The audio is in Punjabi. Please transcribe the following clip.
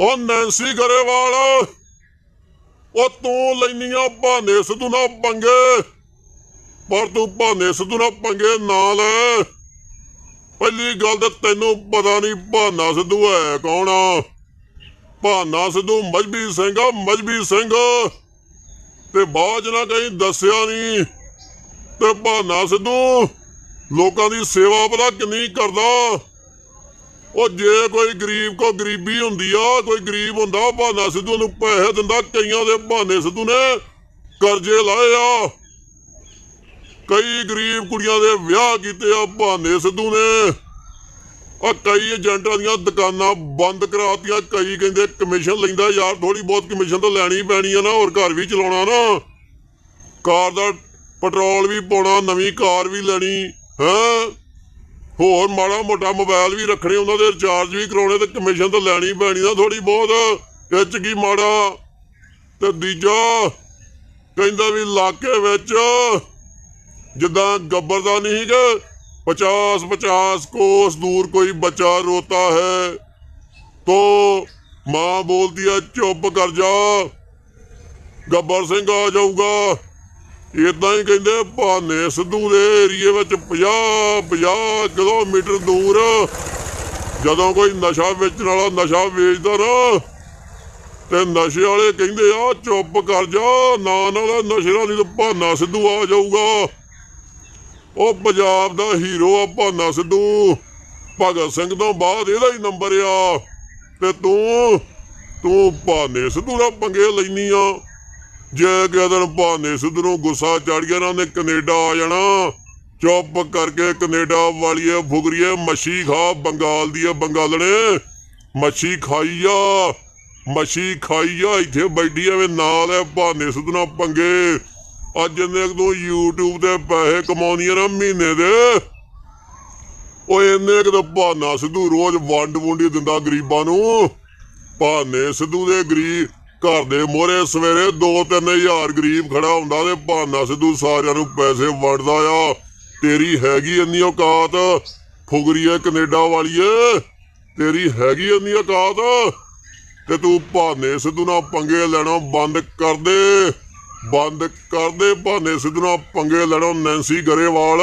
ਉਹ ਨੈਂਸੀ ਗਰੇਵਾਲ ਉਹ ਤੂੰ ਲੈਨੀਆਂ ਬਹਾਨੇ ਸਿੱਧੂ ਨਾਲ ਪੰਗੇ, ਪਰ ਤੂੰ ਬਹਾਨੇ ਸਿੱਧੂ ਨਾਲ ਪੰਗੇ ਨਾ ਲੈ ਪਹਿਲੀ ਗੱਲ ਤਾਂ ਤੈਨੂੰ ਪਤਾ ਨਹੀਂ ਬਹਾਨਾ ਸਿੱਧੂ ਹੈ ਕੌਣ ਆ। ਬਹਾਨਾ ਸਿੱਧੂ ਮਜਬੀ ਸਿੰਘ ਆ ਮਜਬੀ ਸਿੰਘ। ਤੇ ਬਾਅਦ 'ਚ ਨਾ ਕਹੀਂ ਦੱਸਿਆ ਨਹੀਂ ਤੇ ਬਹਾਨਾ ਸਿੱਧੂ ਲੋਕਾਂ ਦੀ ਸੇਵਾ ਪਤਾ ਕਿੰਨੀ ਕਰਦਾ। ਉਹ ਜੇ ਕੋਈ ਗਰੀਬ ਕੋ ਗਰੀਬੀ ਹੁੰਦੀ ਆ, ਕੋਈ ਗਰੀਬ ਹੁੰਦਾ ਬਹਾਨਾ ਸਿੱਧੂ ਨੂੰ ਪੈਸੇ ਦਿੰਦਾ, ਕਈਆਂ ਦੇ ਬਹਾਨੇ ਸਿੱਧੂ ਨੇ ਕਰਜ਼ੇ ਲਾਏ ਆ। ਕਈ ਗਰੀਬ ਕੁੜੀਆਂ ਦੇ ਵਿਆਹ ਕੀਤੇ ਆ, ਬਹਾਨੇ ਸਿੱਧੂ ਨੇ। ਆ ਕਈ ਏਜੰਟਾਂ ਦੀਆਂ ਦੁਕਾਨਾਂ ਬੰਦ ਕਰਾਤੀਆਂ, ਕਈ ਕਹਿੰਦੇ ਕਮਿਸ਼ਨ ਲੈਂਦਾ, ਯਾਰ ਥੋੜੀ ਬਹੁਤ ਕਮਿਸ਼ਨ ਤਾਂ ਲੈਣੀ ਪੈਣੀ ਆ ਨਾ, ਹੋਰ ਘਰ ਵੀ ਚਲਾਉਣਾ ਨਾ। ਕਾਰ ਦਾ ਪੈਟਰੋਲ ਵੀ ਪਾਉਣਾ, ਨਵੀਂ ਕਾਰ ਵੀ ਲੈਣੀ, ਹੈ? ਹੋਰ ਮਾੜਾ ਮੋਟਾ ਮੋਬਾਈਲ ਵੀ ਰੱਖਣੇ, ਉਹਨਾਂ ਦੇ ਰਿਚਾਰਜ ਵੀ ਕਰਾਉਣੇ ਤੇ ਕਮਿਸ਼ਨ ਤਾਂ ਲੈਣੀ ਪੈਣੀ ਨਾ ਥੋੜੀ ਬਹੁਤ। ਇਹ ਕੀ ਮਾੜਾ। ਤੇ ਦੂਜਾ ਕਹਿੰਦਾ ਵੀ ਇਲਾਕੇ ਵਿੱਚ ਜਿੱਦਾਂ ਗੱਬਰ ਦਾ ਨਹੀਂ ਕਿ 50 50 ਕੋਸ ਦੂਰ ਕੋਈ ਬੱਚਾ ਰੋਤਾ ਹੈ, ਤੋ ਮਾਂ ਬੋਲਦੀ ਹੈ ਚੁੱਪ ਕਰ ਜਾ, ਗੱਬਰ ਸਿੰਘ ਆ ਜਾਊਗਾ। ਇਦਾਂ ਹੀ ਕਹਿੰਦੇ ਭਾਨੇ ਸਿੱਧੂ ਦੇ ਏਰੀਏ ਵਿੱਚ 50 50 ਕਿਲੋਮੀਟਰ ਦੂਰ ਜਦੋਂ ਕੋਈ ਨਸ਼ਾ ਵੇਚਣ ਵਾਲਾ ਨਸ਼ਾ ਵੇਚਦਾ ਨਾ, ਤੇ ਨਸ਼ੇ ਵਾਲੇ ਕਹਿੰਦੇ ਆ, ਚੁੱਪ ਕਰ ਜਾ, ਨਾ ਨਾਲ ਨਸ਼ੇ ਨਾਲ ਨਹੀਂ ਭਾਨਾ ਸਿੱਧੂ ਆ ਜਾਊਗਾ। ਉਹ ਪੰਜਾਬ ਦਾ ਹੀਰੋ ਆ ਭਾਨਾ ਸਿੱਧੂ। ਭਗਤ ਸਿੰਘ ਤੋਂ ਬਾਅਦ ਇਹਦਾ ਹੀ ਨੰਬਰ ਆ। ਤੇ ਤੂੰ ਤੂੰ ਭਾਨੇ ਸਿੱਧੂ ਦਾ ਪੰਗੇ ਲੈਨੀ ਆ। ਜੇ ਕਿਸੇ ਦਿਨ ਭਾਨੇ ਸਿੱਧੂ ਨੂੰ ਗੁੱਸਾ ਚੜ ਗਿਆ ਨਾ ਉਹਨੇ ਕੈਨੇਡਾ ਆ ਜਾਣਾ। ਚੁੱਪ ਕਰਕੇ ਕੈਨੇਡਾ ਵਾਲੀਏ ਫੁਗਰੀਏ ਮੱਛੀ ਖਾ, ਬੰਗਾਲ ਦੀ ਬੰਗਾਲਣੇ। ਮੱਛੀ ਖਾਈ ਆ, ਮੱਛੀ ਖਾਈ ਆ, ਇੱਥੇ ਬੈਠੀ ਐਵੇਂ ਨਾਲ ਹੈ ਭਾਨੇ ਸਿੱਧੂ ਨਾਲ ਪੰਗੇ। ਅੱਜ ਇਹਨੇ ਤੋਂ YouTube ਤੇ ਪੈਸੇ ਕਮਾਉਂਦੀਆਂ ਨਾ ਮਹੀਨੇ ਦੇ। ਓਏ ਇਹਨੇ ਕਿਤੇ ਭਾਨਾ ਸਿੱਧੂ ਰੋਜ਼ ਵੰਡ ਵੁੰਡੀ ਦਿੰਦਾ ਗਰੀਬਾਂ ਨੂੰ। ਭਾਨੇ ਸਿੱਧੂ ਦੇ ਗਰੀਬ ਘਰ ਦੇ ਮੋਹਰੇ ਸਵੇਰੇ 2-3000 ਗਰੀਬ ਖੜਾ ਹੁੰਦਾ ਤੇ ਭਾਨਾ ਸਿੱਧੂ ਸਾਰਿਆਂ ਨੂੰ ਪੈਸੇ ਵੰਡਦਾ ਆ। ਤੇਰੀ ਹੈਗੀ ਇੰਨੀ ਔਕਾਤ? ਫੁਗਰੀਏ ਕੈਨੇਡਾ ਵਾਲੀਏ, ਤੇਰੀ ਹੈਗੀ ਇੰਨੀ ਔਕਾਤ? ਤੇ ਤੂੰ ਭਾਨੇ ਸਿੱਧੂ ਨਾਲ ਪੰਗੇ ਲੈਣਾ ਬੰਦ ਕਰ ਦੇ। ਬੰਦ ਕਰ ਦੇ ਭਾਨੇ ਸਿੱਧੂ ਨਾਲ ਪੰਗੇ ਲੈਣਾ ਨੈਂਸੀ ਗਰੇਵਾਲ।